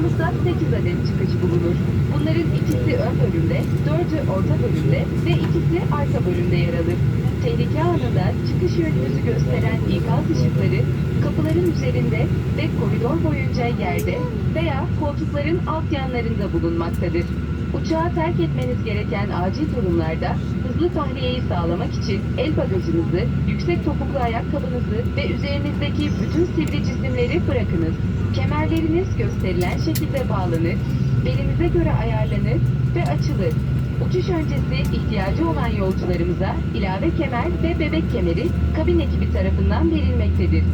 Uçağımızda 8 adet çıkış bulunur. Bunların ikisi ön bölümde, dördü orta bölümde ve ikisi arka bölümde yer alır. Tehlike anında çıkış yönünüzü gösteren ikaz ışıkları kapıların üzerinde ve koridor boyunca yerde veya koltukların alt yanlarında bulunmaktadır. Uçağı terk etmeniz gereken acil durumlarda hızlı tahliyeyi sağlamak için el bagajınızı, yüksek topuklu ayakkabınızı ve üzerinizdeki bütün sivri cisimleri bırakınız. Kemerleriniz gösterilen şekilde bağlanır, belinize göre ayarlanır ve açılır. Uçuş öncesi ihtiyacı olan yolcularımıza ilave kemer ve bebek kemeri kabin ekibi tarafından verilmektedir.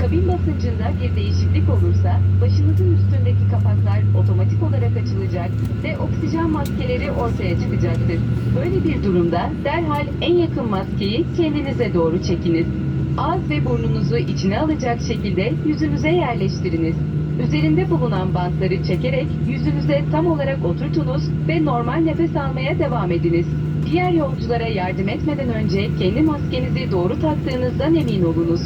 Kabin basıncında bir değişiklik olursa başınızın üstündeki kapaklar otomatik olarak açılacak ve oksijen maskeleri ortaya çıkacaktır. Böyle bir durumda derhal en yakın maskeyi kendinize doğru çekiniz. Ağız ve burnunuzu içine alacak şekilde yüzünüze yerleştiriniz. Üzerinde bulunan bantları çekerek yüzünüze tam olarak oturtunuz ve normal nefes almaya devam ediniz. Diğer yolculara yardım etmeden önce kendi maskenizi doğru taktığınızdan emin olunuz.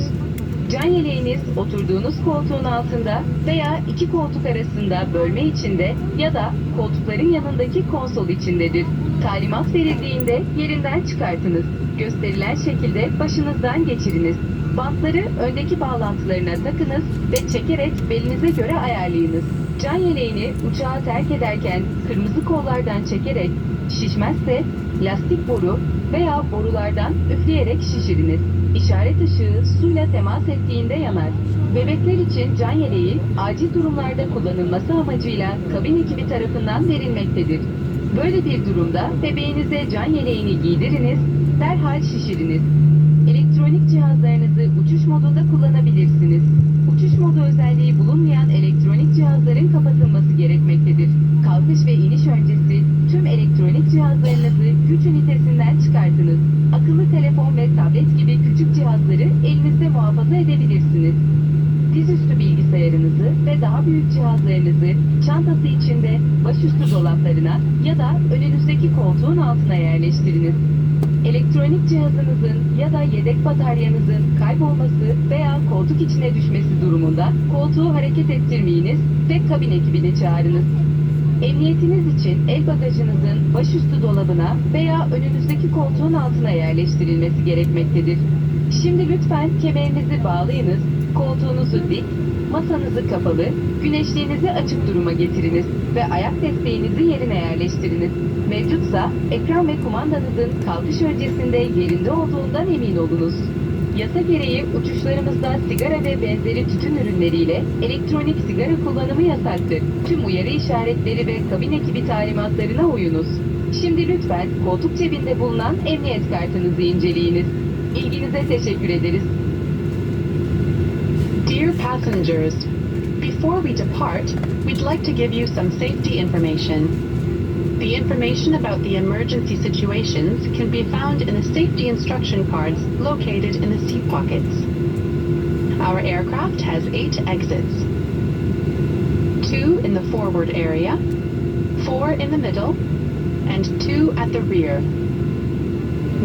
Can yeleğiniz oturduğunuz koltuğun altında veya iki koltuk arasında bölme içinde ya da koltukların yanındaki konsol içindedir. Talimat verildiğinde yerinden çıkartınız. Gösterilen şekilde başınızdan geçiriniz. Bantları öndeki bağlantılarına takınız ve çekerek belinize göre ayarlayınız. Can yeleğini uçağı terk ederken kırmızı kollardan çekerek şişmezse lastik boru veya borulardan üfleyerek şişiriniz. İşaret ışığı suyla temas ettiğinde yanar. Bebekler için can yeleği acil durumlarda kullanılması amacıyla kabin ekibi tarafından verilmektedir. Böyle bir durumda bebeğinize can yeleğini giydiriniz, derhal şişiriniz. Elektronik cihazlarınızı uçuş modunda kullanabilirsiniz. Uçuş modu özelliği bulunmayan elektronik cihazların kapatılması gerekmektedir. Kalkış ve iniş öncesi tüm elektronik cihazlarınızı güç ünitesinden çıkartınız. Akıllı telefon ve tablet gibi küçük cihazları elinizde muhafaza edebilirsiniz. Büyük cihazlarınızı çantası içinde başüstü dolaplarına ya da önünüzdeki koltuğun altına yerleştiriniz. Elektronik cihazınızın ya da yedek bataryanızın kaybolması veya koltuk içine düşmesi durumunda koltuğu hareket ettirmeyiniz ve kabin ekibini çağırınız. Emniyetiniz için el bagajınızın başüstü dolabına veya önünüzdeki koltuğun altına yerleştirilmesi gerekmektedir. Şimdi lütfen kemerinizi bağlayınız, koltuğunuzu dik, masanızı kapalı, güneşliğinizi açık duruma getiriniz ve ayak desteğinizi yerine yerleştiriniz. Mevcutsa ekran ve kumandanızın kalkış öncesinde yerinde olduğundan emin olunuz. Yasa gereği uçuşlarımızda sigara ve benzeri tütün ürünleriyle elektronik sigara kullanımı yasaktır. Tüm uyarı işaretleri ve kabin ekibi talimatlarına uyunuz. Şimdi lütfen koltuk cebinde bulunan emniyet kartınızı inceleyiniz. İlginize teşekkür ederiz. Passengers, before we depart, we'd like to give you some safety information. The information about the emergency situations can be found in the safety instruction cards located in the seat pockets. Our aircraft has eight exits. Two in the forward area, four in the middle, and two at the rear.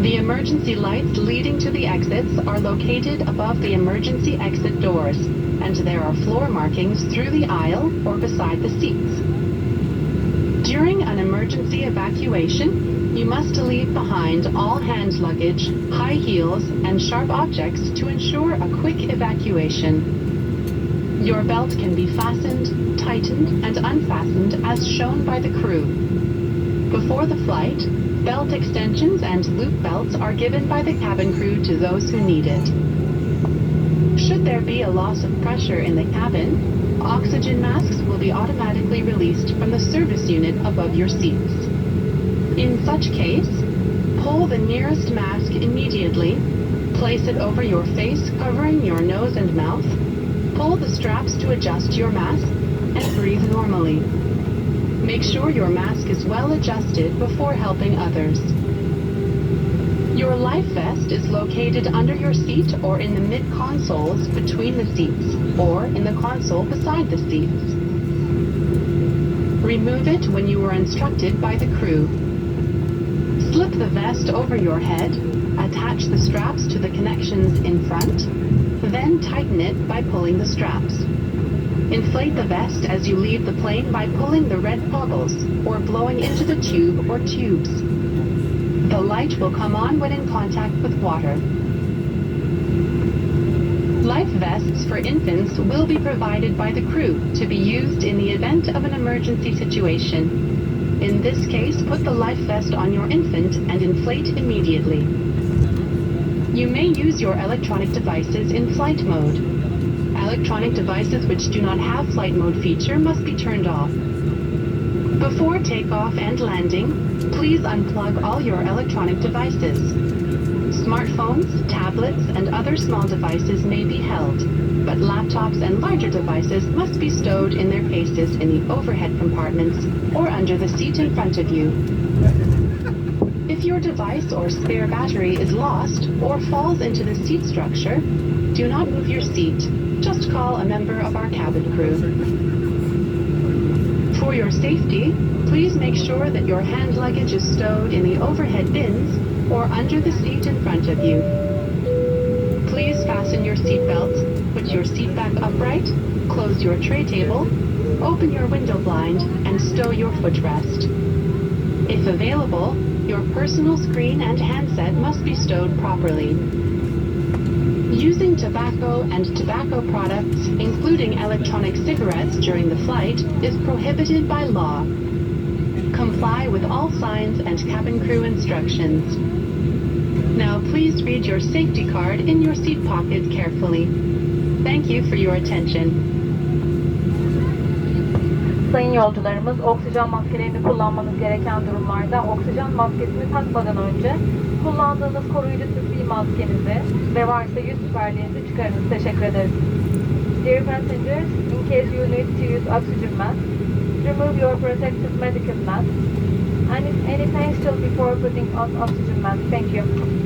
The emergency lights leading to the exits are located above the emergency exit doors, and there are floor markings through the aisle or beside the seats. During an emergency evacuation, you must leave behind all hand luggage, high heels, and sharp objects to ensure a quick evacuation. Your belt can be fastened, tightened, and unfastened as shown by the crew. Before the flight, belt extensions and loop belts are given by the cabin crew to those who need it. There be a loss of pressure in the cabin, oxygen masks will be automatically released from the service unit above your seats. In such case, pull the nearest mask immediately, place it over your face covering your nose and mouth, pull the straps to adjust your mask, and breathe normally. Make sure your mask is well adjusted before helping others. Your life vest is located under your seat or in the mid consoles between the seats, or in the console beside the seats. Remove it when you are instructed by the crew. Slip the vest over your head, attach the straps to the connections in front, then tighten it by pulling the straps. Inflate the vest as you leave the plane by pulling the red goggles or blowing into the tube or tubes. The light will come on when in contact with water. Life vests for infants will be provided by the crew to be used in the event of an emergency situation. In this case, put the life vest on your infant and inflate immediately. You may use your electronic devices in flight mode. Electronic devices which do not have flight mode feature must be turned off. Before takeoff and landing, please unplug all your electronic devices. Smartphones, tablets, and other small devices may be held, but laptops and larger devices must be stowed in their cases in the overhead compartments or under the seat in front of you. If your device or spare battery is lost or falls into the seat structure, do not move your seat. Just call a member of our cabin crew. For your safety, please make sure that your hand luggage is stowed in the overhead bins or under the seat in front of you. Please fasten your seatbelts, put your seat back upright, close your tray table, open your window blind, and stow your footrest. If available, your personal screen and handset must be stowed properly. Using tobacco and tobacco products, including electronic cigarettes during the flight, is prohibited by law. Comply with all signs and cabin crew instructions. Now please read your safety card in your seat pocket carefully. Thank you for your attention. Sayın yolcularımız oksijen maskelerini kullanmanız gereken durumlarda oksijen maskesini takmadan önce kullandığınız koruyucu tıbbi maskenizi ve varsa yüz süperliğinizi çıkarınız. Teşekkür ederiz. Dear passengers, in case you need to use oxygen mask, remove your protective medical mask and if any still before putting on oxygen mask. Thank you.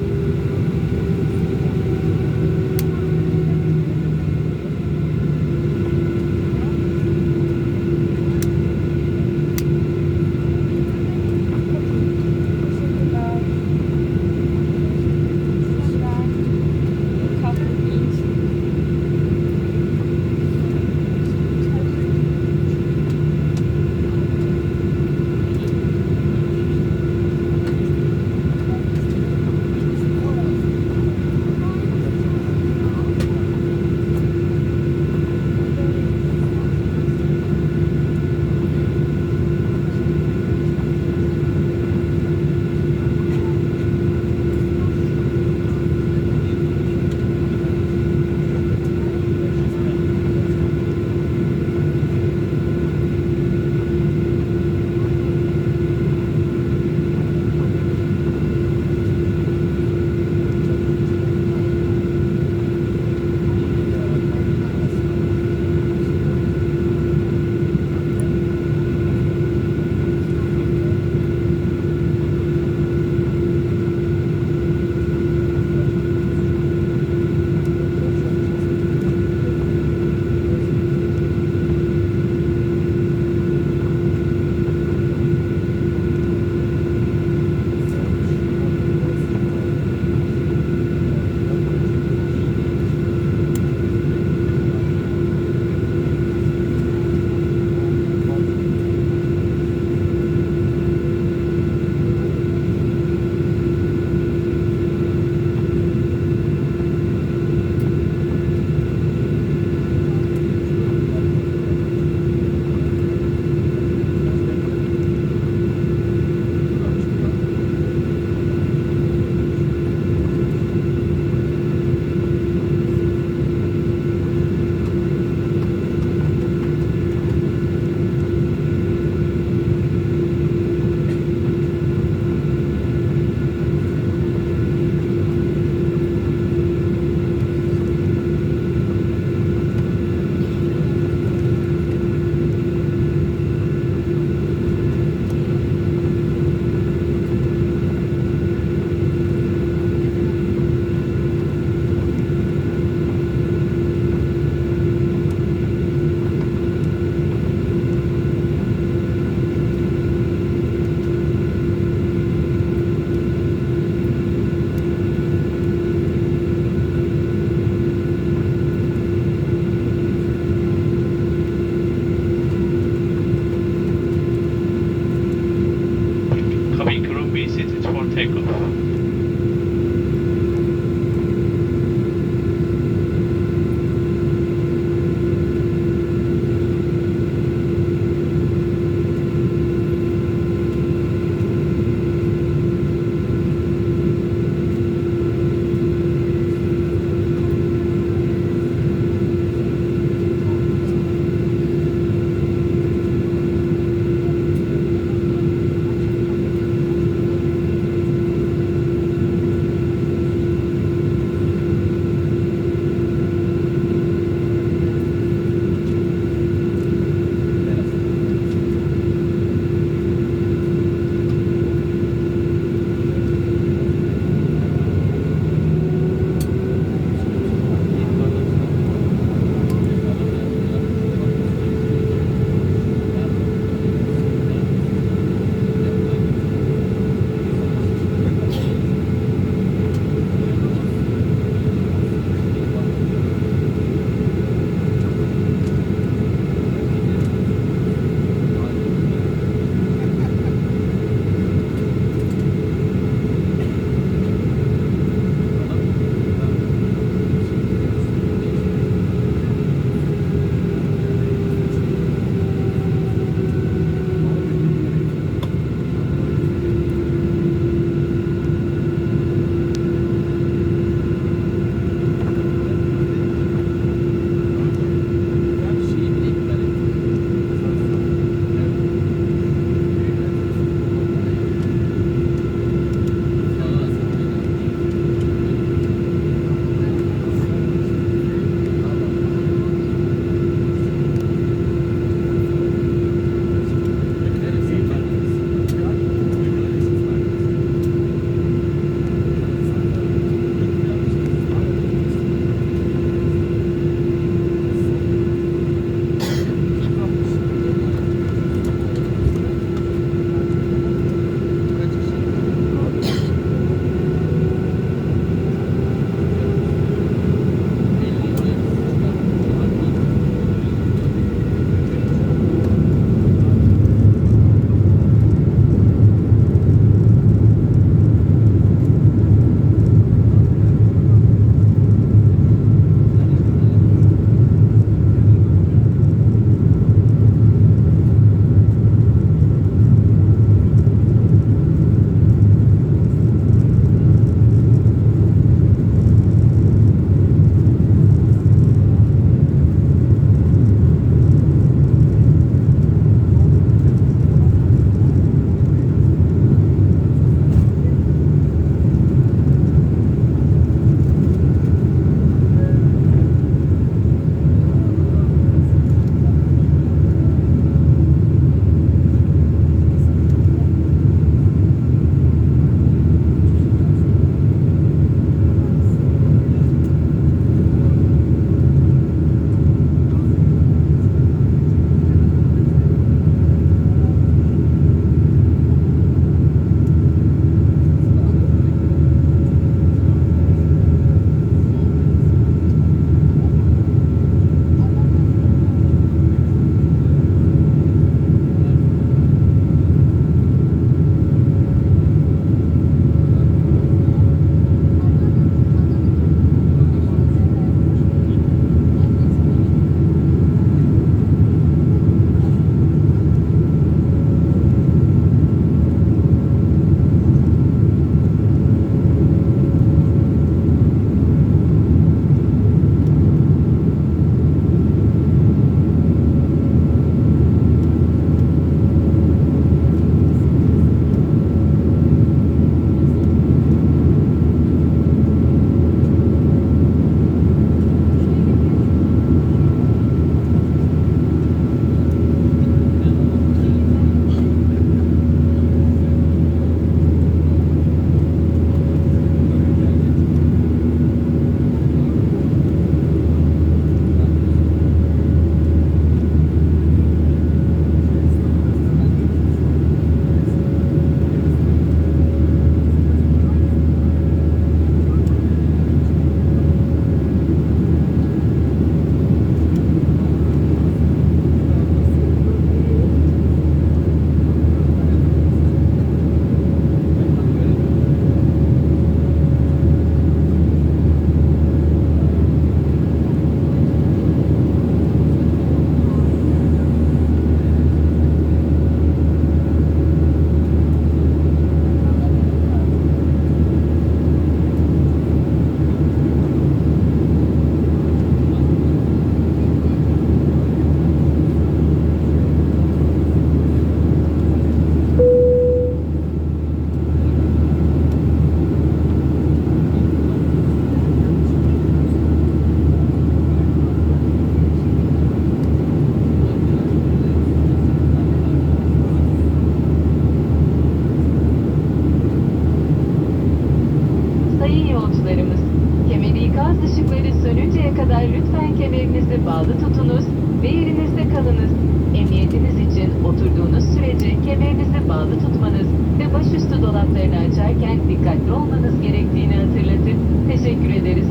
Kalınız. Emniyetiniz için oturduğunuz sürece kemerinizi bağlı tutmanız ve başüstü dolaplarını açarken dikkatli olmanız gerektiğini hatırlatır. Teşekkür ederiz.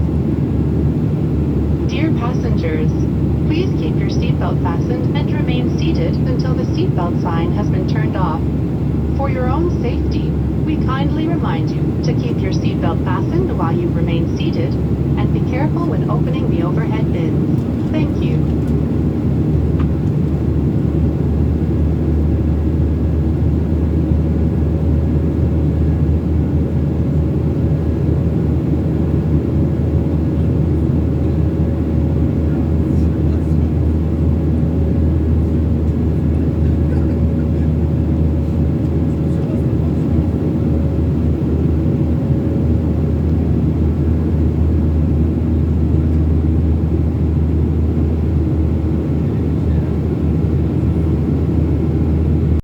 Dear passengers, please keep your seatbelt fastened and remain seated until the seatbelt sign has been turned off. For your own safety, we kindly remind you to keep your seatbelt fastened while you remain seated and be careful when opening the overhead bins. Thank you.